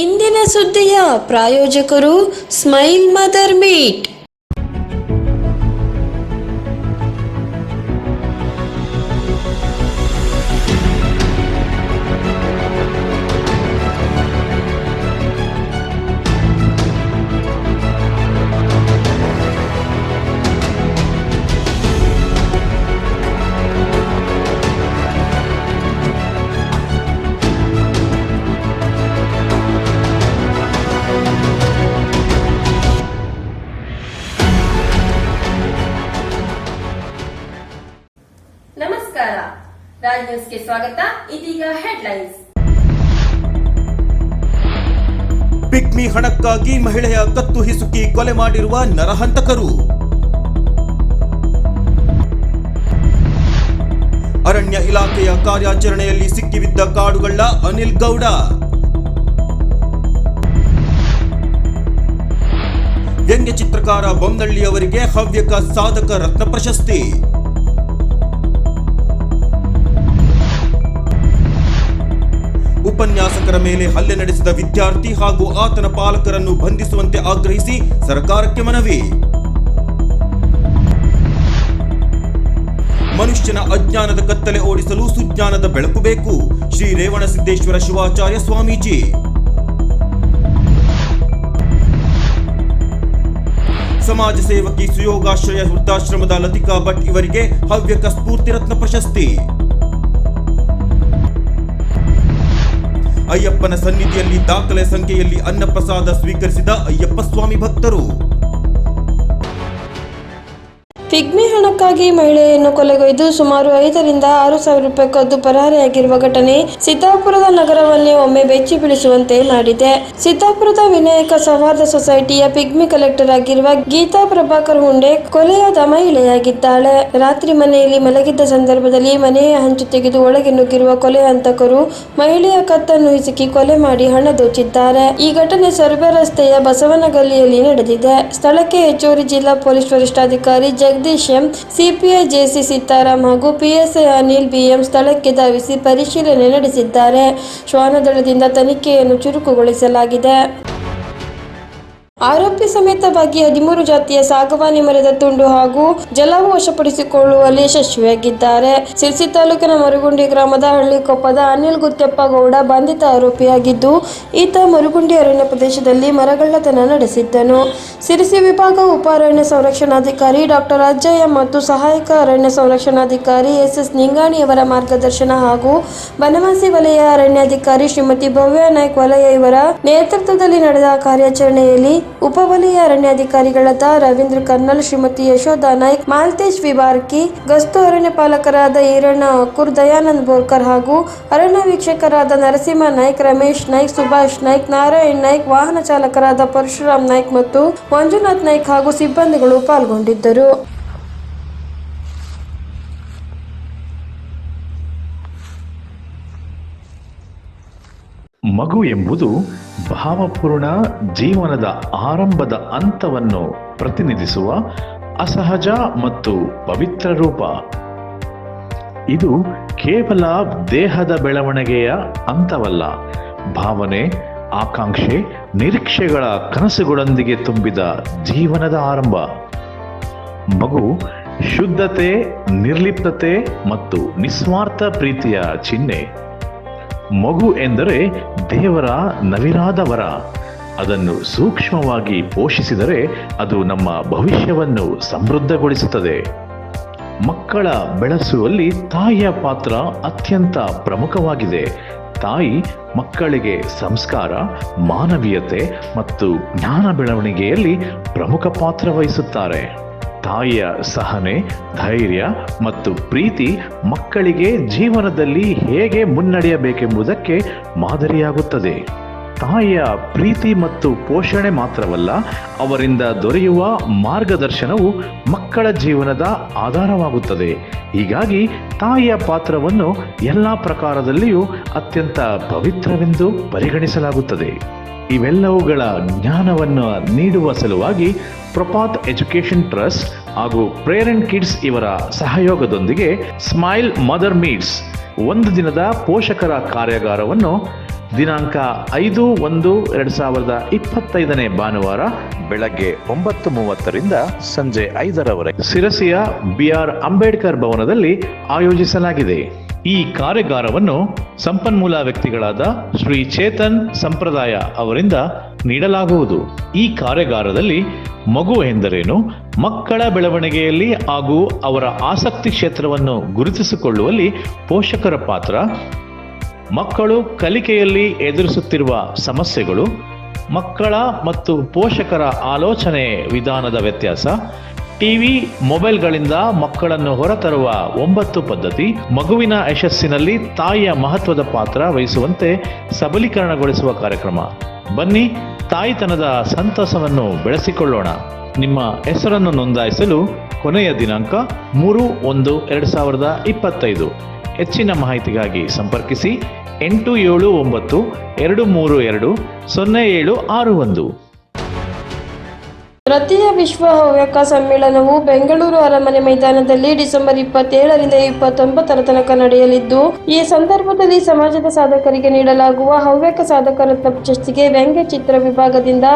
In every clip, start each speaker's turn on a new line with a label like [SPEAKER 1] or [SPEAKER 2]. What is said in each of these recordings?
[SPEAKER 1] ಇಂದಿನ ಸುದ್ದಿಯ ಪ್ರಾಯೋಜಕರು ಸ್ಮೈಲ್ ಮದರ್ ಮೀಟ್.
[SPEAKER 2] ರಾಜ್ ನ್ಯೂಸ್ಗೆ ಸ್ವಾಗತ. ಇದೀಗ ಹೆಡ್ಲೈನ್ಸ್
[SPEAKER 3] ಪಿಗ್ಮಿ ಹಣಕ್ಕಾಗಿ ಮಹಿಳೆಯ ಕತ್ತು ಹಿಸುಕಿ ಕೊಲೆ ಮಾಡಿರುವ ನರಹಂತಕರು. ಅರಣ್ಯ ಇಲಾಖೆಯ ಕಾರ್ಯಾಚರಣೆಯಲ್ಲಿ ಸಿಕ್ಕಿಬಿದ್ದ ಕಾಡುಗಳ್ಳ ಅನಿಲ್ ಗೌಡ. ವ್ಯಂಗ್ಯ ಚಿತ್ರಕಾರ ಬೊಮ್ಮಳ್ಳಿಯವರಿಗೆ ಹವ್ಯಕ ಸಾಧಕ ರತ್ನ ಪ್ರಶಸ್ತಿ. ಉಪನ್ಯಾಸಕರ ಮೇಲೆ ಹಲ್ಲೆ ನಡೆಸಿದ ವಿದ್ಯಾರ್ಥಿ ಹಾಗೂ ಆತನ ಪಾಲಕರನ್ನು ಬಂಧಿಸುವಂತೆ ಆಗ್ರಹಿಸಿ ಸರ್ಕಾರಕ್ಕೆ ಮನವಿ. ಮನುಷ್ಯನ ಅಜ್ಞಾನದ ಕತ್ತಲೆ ಓಡಿಸಲು ಸುಜ್ಞಾನದ ಬೆಳಕು ಬೇಕು. ಶ್ರೀ ರೇವಣಸಿದ್ದೇಶ್ವರ ಶಿವಾಚಾರ್ಯ ಸ್ವಾಮೀಜಿ. ಸಮಾಜ ಸೇವಕಿ ಸುಯೋಗಾಶ್ರಯ ವೃದ್ಧಾಶ್ರಮದ ಲತಿಕಾ ಭಟ್ ಇವರಿಗೆ ಹವ್ಯಕ ಸ್ಫೂರ್ತಿ ರತ್ನ ಪ್ರಶಸ್ತಿ. ಅಯ್ಯಪ್ಪನ ಸನ್ನಿಧಿಯಲ್ಲಿ ದಾಖಲೆ ಸಂಖ್ಯೆಯಲ್ಲಿ ಅನ್ನಪ್ರಸಾದ ಸ್ವೀಕರಿಸಿದ ಅಯ್ಯಪ್ಪ ಸ್ವಾಮಿ ಭಕ್ತರು.
[SPEAKER 1] ಪಿಗ್ಮಿ ಹಣಕ್ಕಾಗಿ ಮಹಿಳೆಯನ್ನು ಕೊಲೆಗೈದು ಸುಮಾರು ಐದರಿಂದ ಆರು ಸಾವಿರ ರೂಪಾಯಿ ಕದ್ದು ಪರಾರಿಯಾಗಿರುವ ಘಟನೆ ಸಿದ್ದಾಪುರದ ನಗರವನ್ನೇ ಒಮ್ಮೆ ಬೆಚ್ಚಿ ಬೀಳಿಸುವಂತೆ ಮಾಡಿದೆ. ಸಿದ್ದಾಪುರದ ವಿನಾಯಕ ಸೌಹಾರ್ದ ಸೊಸೈಟಿಯ ಪಿಗ್ಮಿ ಕಲೆಕ್ಟರ್ ಆಗಿರುವ ಗೀತಾ ಪ್ರಭಾಕರ್ ಹುಂಡೆ ಕೊಲೆಯಾದ ಮಹಿಳೆಯಾಗಿದ್ದಾಳೆ. ರಾತ್ರಿ ಮನೆಯಲ್ಲಿ ಮಲಗಿದ್ದ ಸಂದರ್ಭದಲ್ಲಿ ಮನೆಯ ಹಂಚು ತೆಗೆದು ಒಳಗೆ ನುಗ್ಗಿರುವ ಕೊಲೆ ಹಂತಕರು ಮಹಿಳೆಯ ಕತ್ತನ್ನು ಹಿಸುಕಿ ಕೊಲೆ ಮಾಡಿ ಹಣ ದೋಚಿದ್ದಾರೆ. ಈ ಘಟನೆ ಸರ್ವೆ ರಸ್ತೆಯ ಬಸವನಗಲ್ಲಿಯಲ್ಲಿ ನಡೆದಿದೆ. ಸ್ಥಳಕ್ಕೆ ಹೆಚ್ಚುವರಿ ಜಿಲ್ಲಾ ಪೊಲೀಸ್ ವರಿಷ್ಠಾಧಿಕಾರಿ Jagadish M, CPI JC Sitaram ಹಾಗೂ ಪಿಎಸ್ಐ ಅನಿಲ್ ಬಿಎಂ ಸ್ಥಳಕ್ಕೆ ಧಾವಿಸಿ ಪರಿಶೀಲನೆ ನಡೆಸಿದ್ದಾರೆ. ಶ್ವಾನದಳದಿಂದ ತನಿಖೆಯನ್ನು ಚುರುಕುಗೊಳಿಸಲಾಗಿದೆ. ಆರೋಪಿ ಸಮೇತವಾಗಿ ಹದಿಮೂರು ಜಾತಿಯ ಸಾಗವಾನಿ ಮರದ ತುಂಡು ಹಾಗೂ ಜಲವು ವಶಪಡಿಸಿಕೊಳ್ಳುವಲ್ಲಿ ಯಶಸ್ವಿಯಾಗಿದ್ದಾರೆ. ಸಿರ್ಸಿ ತಾಲೂಕಿನ ಮರುಗುಂಡಿ ಗ್ರಾಮದ ಹಳ್ಳಿಕೊಪ್ಪದ ಅನಿಲ್ ಗುತ್ಯಪ್ಪ ಗೌಡ ಬಂಧಿತ ಆರೋಪಿಯಾಗಿದ್ದು, ಈತ ಮರುಗುಂಡಿ ಅರಣ್ಯ ಪ್ರದೇಶದಲ್ಲಿ ಮರಗಳ್ಳತನ ನಡೆಸಿದ್ದನು. ಸಿರಿಸಿ ವಿಭಾಗ ಉಪ ಅರಣ್ಯ ಸಂರಕ್ಷಣಾಧಿಕಾರಿ ಡಾಕ್ಟರ್ ಅಜ್ಜಯ್ಯ ಮತ್ತು ಸಹಾಯಕ ಅರಣ್ಯ ಸಂರಕ್ಷಣಾಧಿಕಾರಿ ಎಸ್. ಎಸ್. ನಿಂಗಾಣಿಯವರ ಮಾರ್ಗದರ್ಶನ ಹಾಗೂ ಬನವಾಸಿ ವಲಯ ಅರಣ್ಯಾಧಿಕಾರಿ ಶ್ರೀಮತಿ ಭವ್ಯ ನಾಯ್ಕ್ ವಲಯ ಇವರ ನೇತೃತ್ವದಲ್ಲಿ ನಡೆದ ಕಾರ್ಯಾಚರಣೆಯಲ್ಲಿ ಉಪವಲಯ ಅರಣ್ಯಾಧಿಕಾರಿಗಳಾದ ರವೀಂದ್ರ ಕರ್ನಲ್ ಶ್ರೀಮತಿ ಯಶೋಧ ನಾಯ್ಕ್, ಮಾಲ್ತೇಶ್ ವಿಬಾರ್ಕಿ, ಗಸ್ತು ಅರಣ್ಯ ಪಾಲಕರಾದ ಈರಣ್ಣ ಅಕುರ್ ದಯಾನಂದ್ ಬೋರ್ಕರ್ ಹಾಗೂ ಅರಣ್ಯ ವೀಕ್ಷಕರಾದ ನರಸಿಂಹ ನಾಯ್ಕ್, ರಮೇಶ್ ನಾಯ್ಕ್, ಸುಭಾಷ್ ನಾಯ್ಕ್, ನಾರಾಯಣ್ ನಾಯ್ಕ್, ವಾಹನ ಚಾಲಕರಾದ ಪರಶುರಾಮ್ ನಾಯ್ಕ್ ಮತ್ತು ಮಂಜುನಾಥ್ ನಾಯ್ಕ್ ಹಾಗೂ ಸಿಬ್ಬಂದಿಗಳು ಪಾಲ್ಗೊಂಡಿದ್ದರು.
[SPEAKER 4] ಮಗು ಎಂಬುದು ಭಾವಪೂರ್ಣ ಜೀವನದ ಆರಂಭದ ಅಂತವನ್ನು ಪ್ರತಿನಿಧಿಸುವ ಅಸಹಜ ಮತ್ತು ಪವಿತ್ರ ರೂಪ. ಇದು ಕೇವಲ ದೇಹದ ಬೆಳವಣಿಗೆಯ ಅಂತವಲ್ಲ ಭಾವನೆ, ಆಕಾಂಕ್ಷೆ, ನಿರೀಕ್ಷೆಗಳ ಕನಸುಗಳೊಂದಿಗೆ ತುಂಬಿದ ಜೀವನದ ಆರಂಭ. ಮಗು ಶುದ್ಧತೆ, ನಿರ್ಲಿಪ್ತತೆ ಮತ್ತು ನಿಸ್ವಾರ್ಥ ಪ್ರೀತಿಯ ಚಿಹ್ನೆ. ಮಗು ಎಂದರೆ ದೇವರ ನವಿರಾದ ವರ ಅದನ್ನು ಸೂಕ್ಷ್ಮವಾಗಿ ಪೋಷಿಸಿದರೆ ಅದು ನಮ್ಮ ಭವಿಷ್ಯವನ್ನು ಸಮೃದ್ಧಗೊಳಿಸುತ್ತದೆ. ಮಕ್ಕಳ ಬೆಳೆಸುವಲ್ಲಿ ತಾಯಿಯ ಪಾತ್ರ ಅತ್ಯಂತ ಪ್ರಮುಖವಾಗಿದೆ. ತಾಯಿ ಮಕ್ಕಳಿಗೆ ಸಂಸ್ಕಾರ, ಮಾನವೀಯತೆ ಮತ್ತು ಜ್ಞಾನ ಬೆಳವಣಿಗೆಯಲ್ಲಿ ಪ್ರಮುಖ ಪಾತ್ರ ವಹಿಸುತ್ತಾರೆ. ತಾಯಿಯ ಸಹನೆ ಧೈರ್ಯ ಮತ್ತು ಪ್ರೀತಿ ಮಕ್ಕಳಿಗೆ ಜೀವನದಲ್ಲಿ ಹೇಗೆ ಮುನ್ನಡೆಯಬೇಕೆಂಬುದಕ್ಕೆ ಮಾದರಿಯಾಗುತ್ತದೆ. ತಾಯಿಯ ಪ್ರೀತಿ ಮತ್ತು ಪೋಷಣೆ ಮಾತ್ರವಲ್ಲ, ಅವರಿಂದ ದೊರೆಯುವ ಮಾರ್ಗದರ್ಶನವು ಮಕ್ಕಳ ಜೀವನದ ಆಧಾರವಾಗುತ್ತದೆ. ಹೀಗಾಗಿ ತಾಯಿಯ ಪಾತ್ರವನ್ನು ಎಲ್ಲ ಪ್ರಕಾರದಲ್ಲಿಯೂ ಅತ್ಯಂತ ಪವಿತ್ರವೆಂದು ಪರಿಗಣಿಸಲಾಗುತ್ತದೆ. ಇವೆಲ್ಲವುಗಳ ಜ್ಞಾನವನ್ನು ನೀಡುವ ಸಲುವಾಗಿ ಪ್ರಪಾತ್ ಎಜುಕೇಷನ್ ಟ್ರಸ್ಟ್ ಹಾಗೂ ಪ್ರೇರಣ್ ಕಿಡ್ಸ್ ಇವರ ಸಹಯೋಗದೊಂದಿಗೆ ಸ್ಮೈಲ್ ಮದರ್ ಮೀಟ್ಸ್ ಒಂದು ದಿನದ ಪೋಷಕರ ಕಾರ್ಯಾಗಾರವನ್ನು ದಿನಾಂಕ ಐದು ಒಂದು ಎರಡು ಸಾವಿರದ ಇಪ್ಪತ್ತೈದನೇ ಭಾನುವಾರ ಬೆಳಗ್ಗೆ ಒಂಬತ್ತು ಮೂವತ್ತರಿಂದ ಸಂಜೆ ಐದರವರೆಗೆ. ಸಿರಸಿಯ ಬಿಆರ್ ಅಂಬೇಡ್ಕರ್ ಭವನದಲ್ಲಿ ಆಯೋಜಿಸಲಾಗಿದೆ. ಈ ಕಾರ್ಯಾಗಾರವನ್ನು ಸಂಪನ್ಮೂಲ ವ್ಯಕ್ತಿಗಳಾದ ಶ್ರೀ ಚೇತನ್ ಸಂಪ್ರದಾಯ ಅವರಿಂದ ನೀಡಲಾಗುವುದು. ಈ ಕಾರ್ಯಾಗಾರದಲ್ಲಿ ಮಗು ಎಂದರೇನು, ಮಕ್ಕಳ ಬೆಳವಣಿಗೆಯಲ್ಲಿ ಹಾಗೂ ಅವರ ಆಸಕ್ತಿ ಕ್ಷೇತ್ರವನ್ನು ಗುರುತಿಸಿಕೊಳ್ಳುವಲ್ಲಿ ಪೋಷಕರ ಪಾತ್ರ ಮಕ್ಕಳು ಕಲಿಕೆಯಲ್ಲಿ ಎದುರಿಸುತ್ತಿರುವ ಸಮಸ್ಯೆಗಳು, ಮಕ್ಕಳ ಮತ್ತು ಪೋಷಕರ ಆಲೋಚನೆ ವಿಧಾನದ ವ್ಯತ್ಯಾಸ, ಟಿವಿ, ಮೊಬೈಲ್ಗಳಿಂದ ಮಕ್ಕಳನ್ನು ಹೊರತರುವ ಒಂಬತ್ತು ಪದ್ಧತಿ, ಮಗುವಿನ ಯಶಸ್ಸಿನಲ್ಲಿ ತಾಯಿಯ ಮಹತ್ವದ ಪಾತ್ರ ವಹಿಸುವಂತೆ ಸಬಲೀಕರಣಗೊಳಿಸುವ ಕಾರ್ಯಕ್ರಮ. ಬನ್ನಿ, ತಾಯಿತನದ ಸಂತಸವನ್ನು ಬೆಳೆಸಿಕೊಳ್ಳೋಣ. ನಿಮ್ಮ ಹೆಸರನ್ನು ನೋಂದಾಯಿಸಲು ಕೊನೆಯ ದಿನಾಂಕ ಮೂರು ಒಂದು ಎರಡು ಸಾವಿರದ ಇಪ್ಪತ್ತೈದು. ಹೆಚ್ಚಿನ ಮಾಹಿತಿಗಾಗಿ ಸಂಪರ್ಕಿಸಿ ಎಂಟು ಏಳು ಒಂಬತ್ತು ಎರಡು ಮೂರು ಎರಡು ಸೊನ್ನೆ ಏಳು ಆರು ಒಂದು.
[SPEAKER 1] ತೃತೀಯ ವಿಶ್ವ ಹವ್ಯಕ ಸಮ್ಮೇಳನವು ಬೆಂಗಳೂರು ಅರಮನೆ ಮೈದಾನದಲ್ಲಿ ಡಿಸೆಂಬರ್ ಇಪ್ಪತ್ತೇಳರಿಂದ ಇಪ್ಪತ್ತೊಂಬತ್ತರ ತನಕ ನಡೆಯಲಿದ್ದು, ಈ ಸಂದರ್ಭದಲ್ಲಿ ಸಮಾಜದ ಸಾಧಕರಿಗೆ ನೀಡಲಾಗುವ ಹವ್ಯಕ ಸಾಧಕ ರತ್ನ ಪ್ರಶಸ್ತಿಗೆ ವ್ಯಂಗ್ಯ ಚಿತ್ರ ವಿಭಾಗದಿಂದ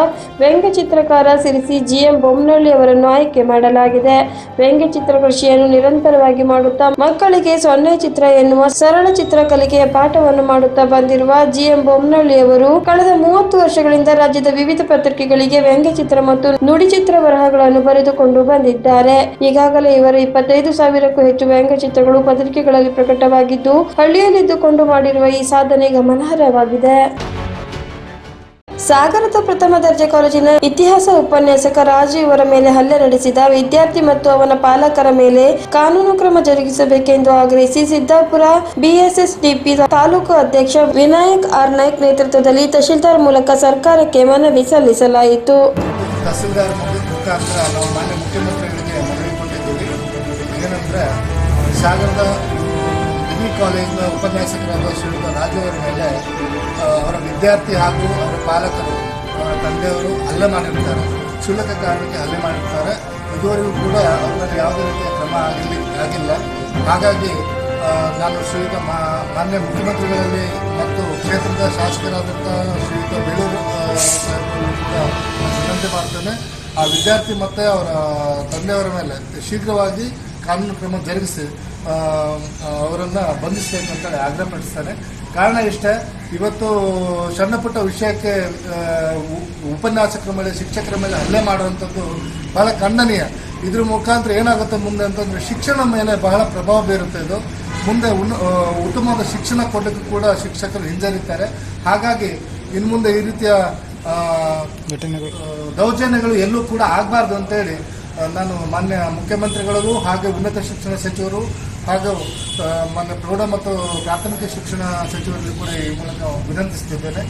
[SPEAKER 1] ವ್ಯಂಗ್ಯ ಚಿತ್ರಕಾರ ಸಿರಿಸಿ ಜಿಎಂ ಬೊಮ್ಮನಹಳ್ಳಿ ಅವರನ್ನು ಆಯ್ಕೆ ಮಾಡಲಾಗಿದೆ. ವ್ಯಂಗ್ಯ ಚಿತ್ರ ಕೃಷಿಯನ್ನು ನಿರಂತರವಾಗಿ ಮಾಡುತ್ತಾ ಮಕ್ಕಳಿಗೆ ಸೊನ್ನೆ ಚಿತ್ರ ಎನ್ನುವ ಸರಳ ಚಿತ್ರಕಲಿಕೆಯ ಪಾಠವನ್ನು ಮಾಡುತ್ತಾ ಬಂದಿರುವ ಜಿಎಂ ಬೊಮ್ಮನಹಳ್ಳಿ ಅವರು, ಕಳೆದ ಮೂವತ್ತು ವರ್ಷಗಳಿಂದ ರಾಜ್ಯದ ವಿವಿಧ ಪತ್ರಿಕೆಗಳಿಗೆ ವ್ಯಂಗ್ಯ ಚಿತ್ರ ಮತ್ತು ನುಡಿ ಚಿತ್ರ ಬರಹಗಳನ್ನು ಬರೆದುಕೊಂಡು ಬಂದಿದ್ದಾರೆ. ಈಗಾಗಲೇ ಇವರು ಇಪ್ಪತ್ತೈದು ಸಾವಿರಕ್ಕೂ ಹೆಚ್ಚು ವ್ಯಂಗ್ಯಚಿತ್ರಗಳು ಪತ್ರಿಕೆಗಳಲ್ಲಿ ಪ್ರಕಟವಾಗಿದ್ದು, ಹಳ್ಳಿಯಲ್ಲಿದ್ದುಕೊಂಡು ಮಾಡಿರುವ ಈ ಸಾಧನೆ ಗಮನಾರ್ಹವಾಗಿದೆ. ಸಾಗರದ ಪ್ರಥಮ ದರ್ಜೆ ಕಾಲೇಜಿನ ಇತಿಹಾಸ ಉಪನ್ಯಾಸಕ ರಾಜು ಇವರ ಮೇಲೆ ಹಲ್ಲೆ ನಡೆಸಿದ ವಿದ್ಯಾರ್ಥಿ ಮತ್ತು ಅವನ ಪಾಲಕರ ಮೇಲೆ ಕಾನೂನು ಕ್ರಮ ಜರುಗಿಸಬೇಕೆಂದು ಆಗ್ರಹಿಸಿ ಸಿದ್ದಾಪುರ ಬಿಎಸ್ಎಸ್ಡಿಪಿ ತಾಲೂಕು ಅಧ್ಯಕ್ಷ ವಿನಾಯಕ್ ಆರ್ ನಾಯ್ಕ್ ನೇತೃತ್ವದಲ್ಲಿ ತಹಶೀಲ್ದಾರ್ ಮೂಲಕ ಸರ್ಕಾರಕ್ಕೆ ಮನವಿ ಸಲ್ಲಿಸಲಾಯಿತು.
[SPEAKER 5] ತಹಸೀಲ್ದಾರ್ ಮುಖಾಂತರ ನಾವು ಮಾನ್ಯ ಮುಖ್ಯಮಂತ್ರಿಗಳಿಗೆ ಮನವಿ ಕೊಟ್ಟಿದ್ದೀವಿ. ಏನಂದರೆ ಸಾಗರದ ಡಿಗ್ರಿ ಕಾಲೇಜಿನ ಉಪನ್ಯಾಸಕರಾದ ಶ್ರೀಯುತ ರಾಜವರ ಮೇಲೆ ಅವರ ವಿದ್ಯಾರ್ಥಿ ಹಾಗೂ ಅವರ ಪಾಲಕರು, ಅವರ ತಂದೆಯವರು ಹಲ್ಲೆ ಮಾಡಿರ್ತಾರೆ. ಕ್ಷುಲ್ಲಕ ಕಾರಣಕ್ಕೆ ಹಲ್ಲೆ ಮಾಡಿರ್ತಾರೆ. ಇದುವರೆಗೂ ಕೂಡ ಅವರಲ್ಲಿ ಯಾವುದೇ ರೀತಿಯ ಕ್ರಮ ಆಗಲಿ ಆಗಿಲ್ಲ. ಹಾಗಾಗಿ ನಾನು ಶ್ರೀಯುತ ಮಾನ್ಯ ಮುಖ್ಯಮಂತ್ರಿಗಳಲ್ಲಿ ಮತ್ತು ಕ್ಷೇತ್ರದ ಶಾಸಕರಾದಂಥ ಶ್ರೀಯುತ ಸಾಹೇಬರು ವಿನಂತಿ ಮಾಡ್ತೇನೆ. ಆ ವಿದ್ಯಾರ್ಥಿ ಮತ್ತು ಅವರ ತಂದೆಯವರ ಮೇಲೆ ಶೀಘ್ರವಾಗಿ ಕಾನೂನು ಕ್ರಮ ಜರುಗಿಸಿ ಅವರನ್ನು ಬಂಧಿಸಬೇಕಂತೇಳಿ ಆಗ್ರಹಪಡಿಸ್ತೇನೆ ಕಾರಣ ಇಷ್ಟೇ, ಇವತ್ತು ಸಣ್ಣ ಪುಟ್ಟ ವಿಷಯಕ್ಕೆ ಉಪನ್ಯಾಸಕರ ಮೇಲೆ, ಶಿಕ್ಷಕರ ಮೇಲೆ ಹಲ್ಲೆ ಮಾಡುವಂಥದ್ದು ಬಹಳ ಖಂಡನೀಯ. ಇದ್ರ ಮುಖಾಂತರ ಏನಾಗುತ್ತೆ ಮುಂದೆ ಅಂತಂದರೆ ಶಿಕ್ಷಣ ಮೇಲೆ ಬಹಳ ಪ್ರಭಾವ ಬೀರುತ್ತೆ ಇದು. ಮುಂದೆ ಉನ್ನ ಉತ್ತಮವಾದ ಶಿಕ್ಷಣ ಕೊಡಲಿಕ್ಕೂ ಕೂಡ ಶಿಕ್ಷಕರು ಹಿಂಜರಿತಾರೆ. ಹಾಗಾಗಿ ಇನ್ನು ಮುಂದೆ ಈ ರೀತಿಯ ದೌರ್ಜನ್ಯಗಳು ಎಲ್ಲೂ ಕೂಡ ಆಗಬಾರ್ದು ಅಂತೇಳಿ ನಾನು ಮಾನ್ಯ ಮುಖ್ಯಮಂತ್ರಿಗಳಿಗೂ ಹಾಗೆ ಉನ್ನತ ಶಿಕ್ಷಣ ಸಚಿವರು ಹಾಗೂ ಮಾನ್ಯ ಪ್ರೌಢ ಮತ್ತು ಪ್ರಾಥಮಿಕ ಶಿಕ್ಷಣ ಸಚಿವರಿಗೂ ಕೂಡ ಈ ಮೂಲಕ ವಿನಂತಿಸ್ತಿದ್ದೇನೆ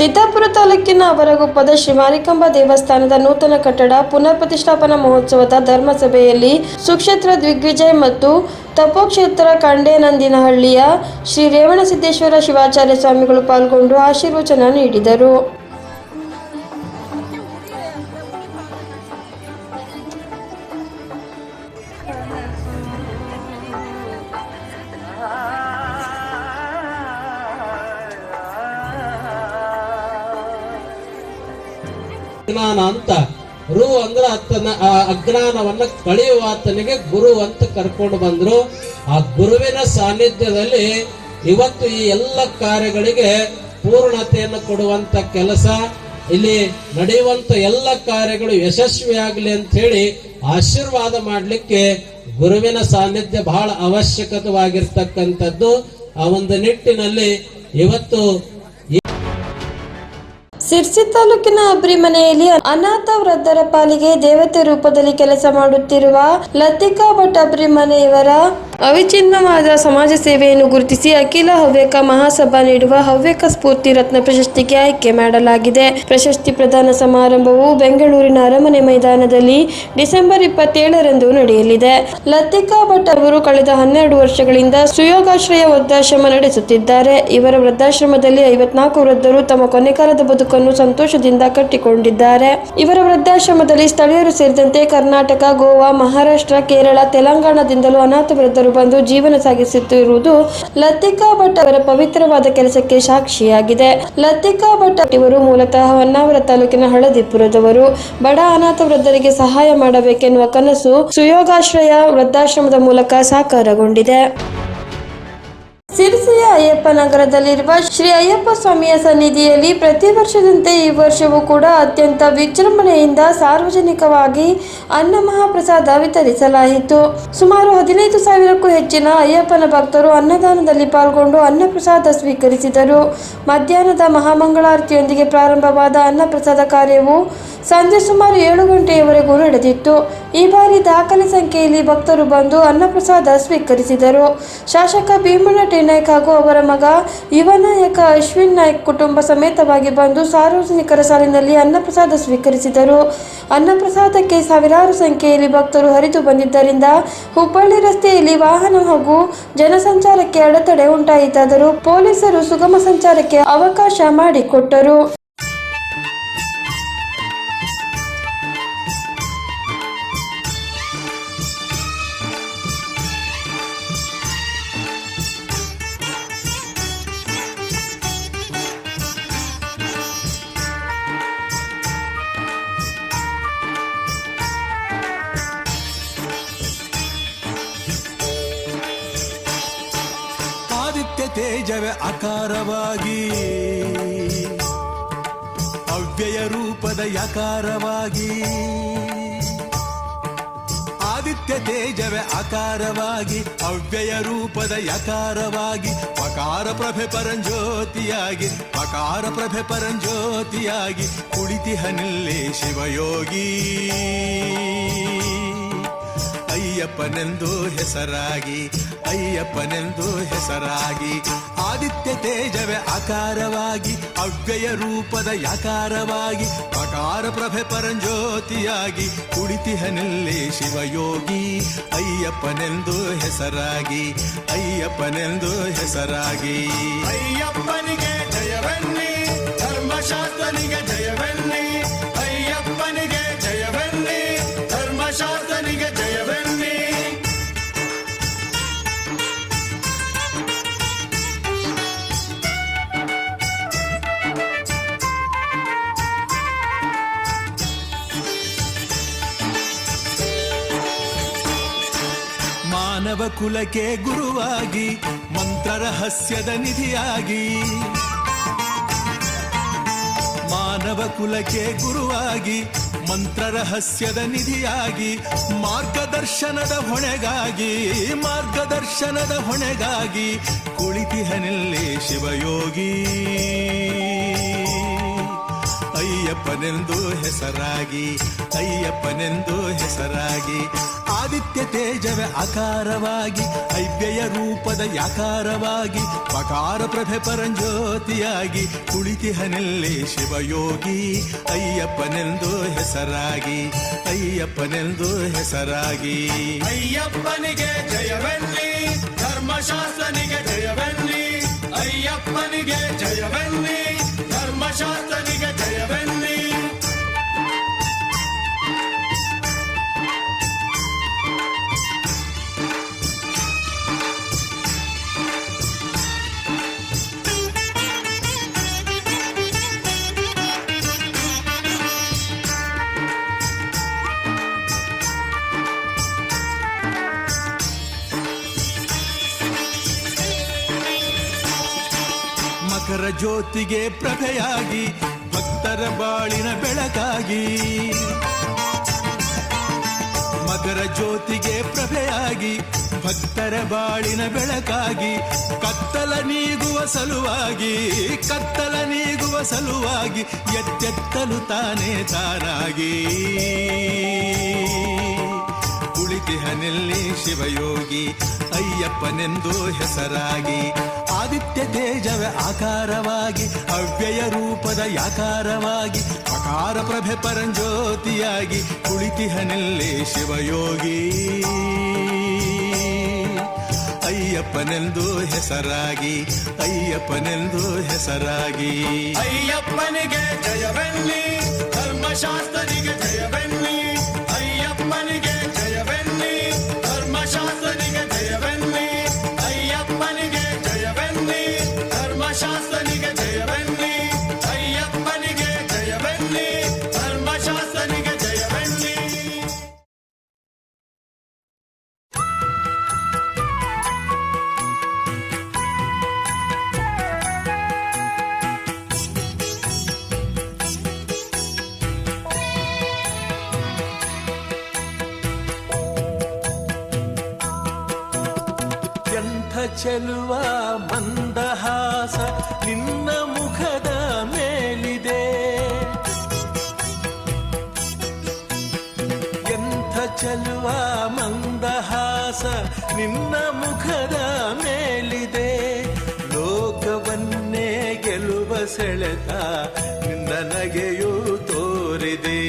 [SPEAKER 1] ಸಿದ್ದಾಪುರ ತಾಲೂಕಿನ ಅವರಗೊಪ್ಪದ ಶ್ರೀ ಮಾರಿಕಾಂಬಾ ದೇವಸ್ಥಾನದ ನೂತನ ಕಟ್ಟಡ ಪುನರ್ ಪ್ರತಿಷ್ಠಾಪನಾ ಮಹೋತ್ಸವದ ಧರ್ಮಸಭೆಯಲ್ಲಿ ಸುಕ್ಷೇತ್ರ ದಿಗ್ವಿಜಯ್ ಮತ್ತು ತಪೋಕ್ಷೇತ್ರ ಕಂಡೇನಂದಿನಹಳ್ಳಿಯ ಶ್ರೀ ರೇವಣಸಿದ್ದೇಶ್ವರ ಶಿವಾಚಾರ್ಯ ಸ್ವಾಮಿಗಳು ಪಾಲ್ಗೊಂಡು ಆಶೀರ್ವಚನ ನೀಡಿದರು.
[SPEAKER 6] ಅಜ್ಞಾನ ಅಂತ. ರು ಅಂದ್ರ ಆತನ ಅಜ್ಞಾನವನ್ನ ಕಳೆಯುವ ಆತನಿಗೆ ಗುರು ಅಂತ ಕರ್ಕೊಂಡು ಬಂದ್ರು. ಆ ಗುರುವಿನ ಸಾನ್ನಿಧ್ಯದಲ್ಲಿ ಇವತ್ತು ಈ ಎಲ್ಲ ಕಾರ್ಯಗಳಿಗೆ ಪೂರ್ಣತೆಯನ್ನು ಕೊಡುವಂತ ಕೆಲಸ. ಇಲ್ಲಿ ನಡೆಯುವಂತ ಎಲ್ಲ ಕಾರ್ಯಗಳು ಯಶಸ್ವಿಯಾಗಲಿ ಅಂತ ಹೇಳಿ ಆಶೀರ್ವಾದ ಮಾಡಲಿಕ್ಕೆ ಗುರುವಿನ ಸಾನ್ನಿಧ್ಯ ಬಹಳ ಅವಶ್ಯಕವಾಗಿರ್ತಕ್ಕಂಥದ್ದು ಆ ಒಂದು ನಿಟ್ಟಿನಲ್ಲಿ ಇವತ್ತು
[SPEAKER 1] ಸಿರ್ಸಿ ತಾಲೂಕಿನ ಅಬ್ರಿ ಮನೆಯಲ್ಲಿ ಅನಾಥ ವೃದ್ಧರ ಪಾಲಿಗೆ ದೇವತೆ ರೂಪದಲ್ಲಿ ಕೆಲಸ ಮಾಡುತ್ತಿರುವ ಲತಿಕಾ ಭಟ್ ಅಬ್ರಿ ಮನೆಯವರ ಅವಿಚ್ಛಿನ್ನವಾದ ಸಮಾಜ ಸೇವೆಯನ್ನು ಗುರುತಿಸಿ ಅಖಿಲ ಹವ್ಯಕ ಮಹಾಸಭಾ ನೀಡುವ ಹವ್ಯಕ ಸ್ಫೂರ್ತಿ ರತ್ನ ಪ್ರಶಸ್ತಿಗೆ ಆಯ್ಕೆ ಮಾಡಲಾಗಿದೆ. ಪ್ರಶಸ್ತಿ ಪ್ರದಾನ ಸಮಾರಂಭವು ಬೆಂಗಳೂರಿನ ಅರಮನೆ ಮೈದಾನದಲ್ಲಿ ಡಿಸೆಂಬರ್ ಇಪ್ಪತ್ತೇಳರಂದು ನಡೆಯಲಿದೆ. ಲತಿಕಾ ಭಟ್ ಅವರು ಕಳೆದ ಹನ್ನೆರಡು ವರ್ಷಗಳಿಂದ ಸುಯೋಗಾಶ್ರಯ ವೃದ್ಧಾಶ್ರಮ ನಡೆಸುತ್ತಿದ್ದಾರೆ. ಇವರ ವೃದ್ಧಾಶ್ರಮದಲ್ಲಿ ಐವತ್ನಾಲ್ಕು ವೃದ್ಧರು ತಮ್ಮ ಕೊನೆಕಾಲದ ಬದುಕನ್ನು ಸಂತೋಷದಿಂದ ಕಟ್ಟಿಕೊಂಡಿದ್ದಾರೆ. ಇವರ ವೃದ್ಧಾಶ್ರಮದಲ್ಲಿ ಸ್ಥಳೀಯರು ಸೇರಿದಂತೆ ಕರ್ನಾಟಕ, ಗೋವಾ, ಮಹಾರಾಷ್ಟ್ರ, ಕೇರಳ, ತೆಲಂಗಾಣದಿಂದಲೂ ಅನಾಥ ವೃದ್ಧರು ಬಂದು ಜೀವನ ಸಾಗಿಸುತ್ತಿರುವುದು ಲತಿಕಾ ಭಟ್ ಅವರ ಪವಿತ್ರವಾದ ಕೆಲಸಕ್ಕೆ ಸಾಕ್ಷಿಯಾಗಿದೆ. ಲತಿಕಾ ಭಟ್ ಇವರು ಮೂಲತಃ ಹೊನ್ನಾವರ ತಾಲೂಕಿನ ಹಳದಿಪುರದವರು. ಬಡ ಅನಾಥ ವೃದ್ಧರಿಗೆ ಸಹಾಯ ಮಾಡಬೇಕೆನ್ನುವ ಕನಸು ಸುಯೋಗಾಶ್ರಯ ವೃದ್ಧಾಶ್ರಮದ ಮೂಲಕ ಸಾಕಾರಗೊಂಡಿದೆ. ಸಿರಿಸಿಯ ಅಯ್ಯಪ್ಪ ನಗರದಲ್ಲಿರುವ ಶ್ರೀ ಅಯ್ಯಪ್ಪ ಸ್ವಾಮಿಯ ಸನ್ನಿಧಿಯಲ್ಲಿ ಪ್ರತಿ ವರ್ಷದಂತೆ ಈ ವರ್ಷವೂ ಕೂಡ ಅತ್ಯಂತ ವಿಜೃಂಭಣೆಯಿಂದ ಸಾರ್ವಜನಿಕವಾಗಿ ಅನ್ನ ಮಹಾಪ್ರಸಾದ ವಿತರಿಸಲಾಯಿತು. ಸುಮಾರು ಹದಿನೈದು ಸಾವಿರಕ್ಕೂ ಹೆಚ್ಚಿನ ಅಯ್ಯಪ್ಪನ ಭಕ್ತರು ಅನ್ನದಾನದಲ್ಲಿ ಪಾಲ್ಗೊಂಡು ಅನ್ನಪ್ರಸಾದ ಸ್ವೀಕರಿಸಿದರು. ಮಧ್ಯಾಹ್ನದ ಮಹಾಮಂಗಳಾರತಿಯೊಂದಿಗೆ ಪ್ರಾರಂಭವಾದ ಅನ್ನಪ್ರಸಾದ ಕಾರ್ಯವು ಸಂಜೆ ಸುಮಾರು ಏಳು ಗಂಟೆಯವರೆಗೂ ನಡೆದಿತ್ತು. ಈ ಬಾರಿ ದಾಖಲೆ ಸಂಖ್ಯೆಯಲ್ಲಿ ಭಕ್ತರು ಬಂದು ಅನ್ನಪ್ರಸಾದ ಸ್ವೀಕರಿಸಿದರು. ಶಾಸಕ ಭೀಮಣ್ಣ ಟಿ ನಾಯ್ಕ್ ಹಾಗೂ ಅವರ ಮಗ ಯುವ ನಾಯಕ ಅಶ್ವಿನ್ ನಾಯ್ಕ್ ಕುಟುಂಬ ಸಮೇತವಾಗಿ ಬಂದು ಸಾರ್ವಜನಿಕರ ಸಾಲಿನಲ್ಲಿ ಅನ್ನಪ್ರಸಾದ ಸ್ವೀಕರಿಸಿದರು. ಅನ್ನಪ್ರಸಾದಕ್ಕೆ ಸಾವಿರಾರು ಸಂಖ್ಯೆಯಲ್ಲಿ ಭಕ್ತರು ಹರಿದು ಬಂದಿದ್ದರಿಂದ ಹುಬ್ಬಳ್ಳಿ ರಸ್ತೆಯಲ್ಲಿ ವಾಹನ ಹಾಗೂ ಜನಸಂಚಾರಕ್ಕೆ ಅಡೆತಡೆ ಉಂಟಾಯಿತಾದರೂ ಪೊಲೀಸರು ಸುಗಮ ಸಂಚಾರಕ್ಕೆ ಅವಕಾಶ ಮಾಡಿಕೊಟ್ಟರು.
[SPEAKER 7] ತೇಜವೇ ಆಕಾರವಾಗಿ ಅವ್ಯಯ ರೂಪದ ಯಕಾರವಾಗಿ. ಆದಿತ್ಯ ತೇಜವೇ ಆಕಾರವಾಗಿ ಅವ್ಯಯ ರೂಪದ ಯಕಾರವಾಗಿ. ಪಕಾರ ಪ್ರಭೆ ಪರಂಜ್ಯೋತಿಯಾಗಿ, ಪಕಾರ ಪ್ರಭೆ ಪರಂಜ್ಯೋತಿಯಾಗಿ ಕುಳಿತಿಹನಿಲ್ಲೇ ಶಿವಯೋಗಿ. ಅಯ್ಯಪ್ಪನೆಂದು ಹೆಸರಾಗಿ ಅಯ್ಯಪ್ಪನೆಂದು ಹೆಸರಾಗಿ, ಆದಿತ್ಯ ತೇಜವೇ ಆಕಾರವಾಗಿ ಅವ್ಯಯ ರೂಪದ ಯಾಕಾರವಾಗಿ ಪಕಾರ ಪ್ರಭೆ ಪರಂಜ್ಯೋತಿಯಾಗಿ ಕುಳಿತಿಹನಲ್ಲಿ ಶಿವಯೋಗಿ, ಅಯ್ಯಪ್ಪನೆಂದು ಹೆಸರಾಗಿ ಅಯ್ಯಪ್ಪನೆಂದು ಹೆಸರಾಗಿ. ಅಯ್ಯಪ್ಪನಿಗೆ ಜಯವೆನ್ನಿ ಕುಲಕ್ಕೆ ಗುರುವಾಗಿ ಮಂತ್ರ ರಹಸ್ಯದ ನಿಧಿಯಾಗಿ. ಮಾನವ ಕುಲಕ್ಕೆ ಗುರುವಾಗಿ ಮಂತ್ರ ರಹಸ್ಯದ ನಿಧಿಯಾಗಿ, ಮಾರ್ಗದರ್ಶನದ ಹೊಣೆಗಾಗಿ ಮಾರ್ಗದರ್ಶನದ ಹೊಣೆಗಾಗಿ ಕುಳಿತಿಹನಲ್ಲಿ ಶಿವಯೋಗಿ. ಅಯ್ಯಪ್ಪನೆಂದು ಹೆಸರಾಗಿ ಅಯ್ಯಪ್ಪನೆಂದು ಹೆಸರಾಗಿ ಆದಿತ್ಯ ತೇಜವ ಆಕಾರವಾಗಿ ಐವ್ಯಯ ರೂಪದ ಯಾಕಾರವಾಗಿ, ಪಕಾರ ಪ್ರಭೆ ಪರಂಜ್ಯೋತಿಯಾಗಿ ಕುಳಿತಿಹನಲ್ಲಿ ಶಿವಯೋಗಿ, ಅಯ್ಯಪ್ಪನೆಂದು ಹೆಸರಾಗಿ ಅಯ್ಯಪ್ಪನೆಂದು ಹೆಸರಾಗಿ. ಅಯ್ಯಪ್ಪನಿಗೆ ಜಯವೆನ್ನಿ, ಧರ್ಮಶಾಸ್ತ್ರನಿಗೆ ಜಯವೆನ್ನಿ, ಅಯ್ಯಪ್ಪನಿಗೆ ಜಯವೆನ್ನಿ, ಧರ್ಮಶಾಸ್ತ್ರನಿಗೆ ಮಕರ ಜ್ಯೋತಿಗೆ ಪ್ರಭೆಯಾಗಿ, ಭಕ್ತರ ಬಾಳಿನ ಬೆಳಕಾಗಿ. ಮಕರ ಜ್ಯೋತಿಗೆ ಪ್ರಭೆಯಾಗಿ, ಭಕ್ತರ ಬಾಳಿನ ಬೆಳಕಾಗಿ, ಕತ್ತಲ ನೀಗುವ ಸಲುವಾಗಿ, ಕತ್ತಲ ನೀಗುವ ಸಲುವಾಗಿ ಎತ್ತೆತ್ತಲು ತಾನೇ ತಾನಾಗಿ. ಕುಳಿತಿ ಕುಳಿತಿಹನಲ್ಲಿ ಶಿವಯೋಗಿ, ಅಯ್ಯಪ್ಪನೆಂದು ಹೆಸರಾಗಿ. ಆದಿತ್ಯ ತೇಜವ ಆಕಾರವಾಗಿ ಅವ್ಯಯ ರೂಪದ ಯಾಕಾರವಾಗಿ, ಅಕಾರ ಪ್ರಭೆ ಪರಂಜ್ಯೋತಿಯಾಗಿ ಕುಳಿತಿಹನಲ್ಲಿ ಶಿವಯೋಗಿ. ಅಯ್ಯಪ್ಪನೆಂದು ಹೆಸರಾಗಿ ಅಯ್ಯಪ್ಪನೆಂದು ಹೆಸರಾಗಿ. ಅಯ್ಯಪ್ಪನಿಗೆ ಜಯವೆನ್ನಿ, ಧರ್ಮಶಾಸ್ತ್ರನಿಗೆ ಜಯವೆನ್ನಿ, ಅಯ್ಯಪ್ಪನಿಗೆ ಚೆಲುವ ಮಂದಹಾಸ ನಿನ್ನ ಮುಖದ ಮೇಲಿದೆ. ಎಂಥ ಚೆಲುವ ಮಂದಹಾಸ ನಿನ್ನ ಮುಖದ ಮೇಲಿದೆ. ಲೋಕವನ್ನೇ ಗೆಲುವ ಸೆಳೆತ ನಿನ್ನ ನಗೆಯೂ ತೋರಿದೆ.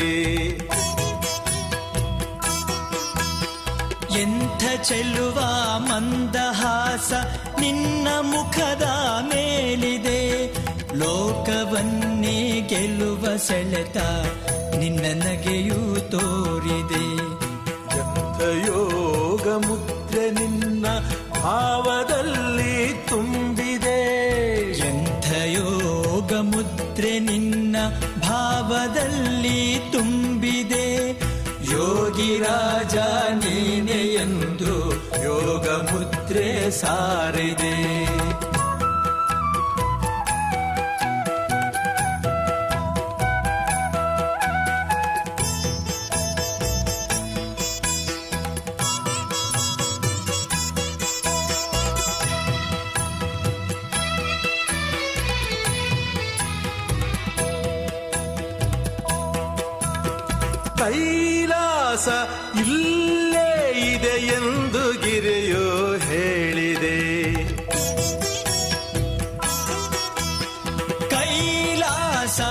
[SPEAKER 8] ಚೆಲ್ಲುವ ಮಂದಹಾಸ ನಿನ್ನ ಮುಖದ ಮೇಲಿದೆ. ಲೋಕವನ್ನೇ ಗೆಲ್ಲುವ ಸೆಳೆತ ನಿನ್ನ ನಗೆಯೂ ತೋರಿದೆ.
[SPEAKER 7] ಯೋಗ ಮುದ್ರೆ ನಿನ್ನ ಭಾವದಲ್ಲಿ ತುಂಬಿದೆ.
[SPEAKER 8] ಎಂಥ ಯೋಗ ಮುದ್ರೆ ನಿನ್ನ ಭಾವದಲ್ಲಿ ತುಂಬಿದೆ. ಯೋಗಿ ರಾಜ ನೀನೆ ಎಂದು ಯೋಗ ಮುದ್ರೆ ಸಾರಿದೆ
[SPEAKER 7] ಕೈಲಾಸ ಇಲ್ಲೇ ಇದೆ ಎಂದು ಗಿರಿಯು ಹೇಳಿದೆ.
[SPEAKER 8] ಕೈಲಾಸ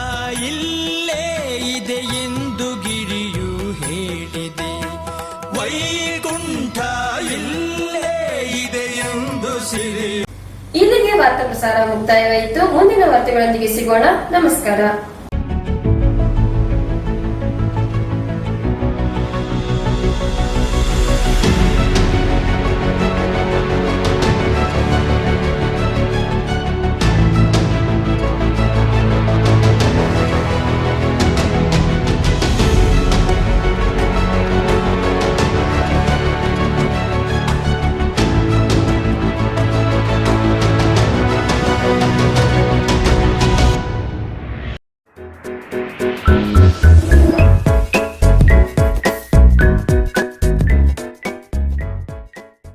[SPEAKER 8] ಇಲ್ಲೇ ಇದೆ ಎಂದು ಗಿರಿಯು ಹೇಳಿದೆ.
[SPEAKER 7] ವೈಕುಂಠ ಇಲ್ಲೇ ಇದೆ ಎಂದು ಸಿರಿ.
[SPEAKER 2] ಇಲ್ಲಿಗೆ ವಾರ್ತಾ ಪ್ರಸಾರ ಮುಕ್ತಾಯವಾಯಿತು. ಮುಂದಿನ ವಾರ್ತೆಗಳೊಂದಿಗೆ ಸಿಗೋಣ. ನಮಸ್ಕಾರ.